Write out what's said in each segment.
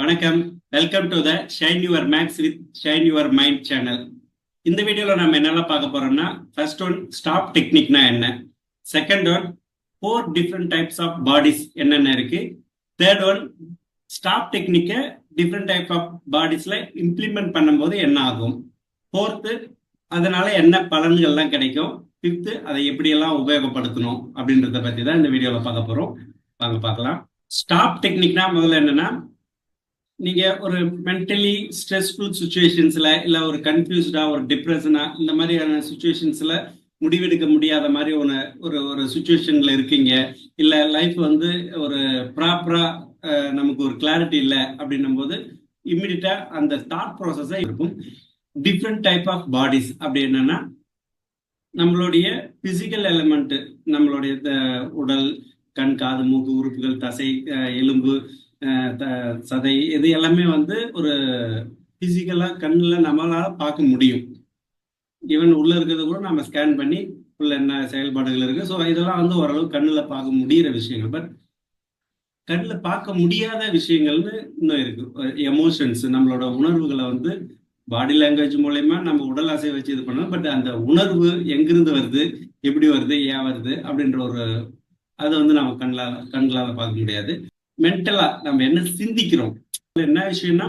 வணக்கம். Welcome to the shine your max with shine your mind channel இந்த வீடியோல நம்ம என்னெல்லாம் பார்க்க போறோம்னா ஃபர்ஸ்ட் ஒன் ஸ்டாப் டெக்னிக்னா என்ன? Second one four different types of bodies என்னென்ன இருக்கு? தேர்ட் ஒன் ஸ்டாப் டெக்னிக்கை டிஃப்ரெண்ட் டைப் ஆஃப் பாடிஸ்ல இம்ப்ளிமெண்ட் பண்ணும்போது என்ன ஆகும்? ஃபோர்த்து அதனால என்ன பலன்கள்லாம் கிடைக்கும்? ஃபிஃப்த்து அதை எப்படியெல்லாம் உபயோகப்படுத்தணும் அப்படின்றத பத்தி தான் இந்த வீடியோவில் பார்க்க போறோம். வாங்க பார்க்கலாம். ஸ்டாப் டெக்னிக்னா முதல்ல என்னன்னா நீங்க ஒரு மென்டலி ஸ்ட்ரெஸ்ஃபுல் சுச்சுவேஷன்ஸ்ல இல்ல ஒரு கன்ஃபியூஸ்டா ஒரு டிப்ரெஷனா இந்த மாதிரியான சுச்சுவேஷன்ஸ்ல முடிவெடுக்க முடியாத மாதிரி ஒரு ஒரு ஒரு சுச்சுவேஷன்ல இருக்கீங்க. இல்ல லைஃப் வந்து ஒரு ப்ராப்பரா நமக்கு ஒரு கிளாரிட்டி இல்லை அப்படின்னும் போது இம்மிடியட்டா அந்த தாட் ப்ராசஸா இருக்கும். டிஃப்ரெண்ட் டைப் ஆஃப் பாடிஸ் அப்படி என்னன்னா நம்மளுடைய பிசிக்கல் எலிமெண்ட் நம்மளுடைய உடல் கண் காது மூக்கு உறுப்புகள் தசை எலும்பு சதை இது எல்லாமே வந்து ஒரு பிசிக்கலா கண்ணில் நம்மளால் பார்க்க முடியும். ஈவன் உள்ளே இருக்கிறத கூட நம்ம ஸ்கேன் பண்ணி உள்ள என்ன செயல்பாடுகள் இருக்குது ஸோ இதெல்லாம் வந்து ஓரளவு கண்ணில் பார்க்க முடிகிற விஷயங்கள். பட் கண்ணில் பார்க்க முடியாத விஷயங்கள்னு இன்னும் இருக்குது எமோஷன்ஸ் நம்மளோட உணர்வுகளை வந்து பாடி லாங்குவேஜ் மூலயமா நம்ம உடல் அசை வச்சு இது பண்ணோம் பட் அந்த உணர்வு எங்கிருந்து வருது? எப்படி வருது? ஏன் வருது? அப்படின்ற ஒரு அதை வந்து நம்ம கண்களால் கண்களால் பார்க்க முடியாது. மென்டலா நம்ம என்ன சிந்திக்கிறோம்? என்ன விஷயம்னா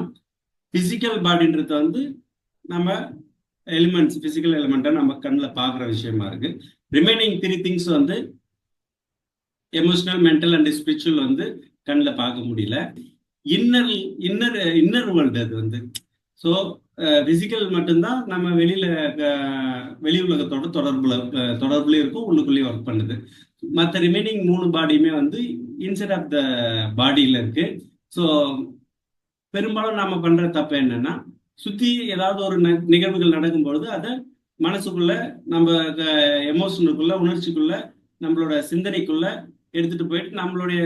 பிசிக்கல் பாடின்றது வந்து நம்ம எலிமெண்ட்ஸ் பிசிக்கல் எலிமெண்ட்டை நம்ம கண்ணில் பார்க்குற விஷயமா இருக்கு. ரிமைனிங் த்ரீ திங்ஸ் வந்து எமோஷனல் மென்டல் அண்ட் ஸ்பிரிச்சுவல் வந்து கண்ணில் பார்க்க முடியல. இன்னர் இன்னர் இன்னர் வேர்ல்டு அது வந்து. ஸோ பிசிக்கல் மட்டும்தான் நம்ம வெளியில வெளி உலகத்தோட தொடர்புல அஹ், இருக்கும் உள்ளுக்குள்ளேயும் ஒர்க் பண்ணுது. மற்ற ரிமைனிங் மூணு பாடியுமே வந்து இன்சைட் ஆஃப் த பாடியில் இருக்கு. ஸோ பெரும்பாலும் நாம பண்ற தப்பு என்னன்னா சுத்தி ஏதாவது ஒரு ந- நிகழ்வுகள் நடக்கும்பொழுது அதை மனசுக்குள்ள நம்ம எமோஷனுக்குள்ள உணர்ச்சிக்குள்ள நம்மளோட சிந்தனைக்குள்ள எடுத்துட்டு போயிட்டு நம்மளுடைய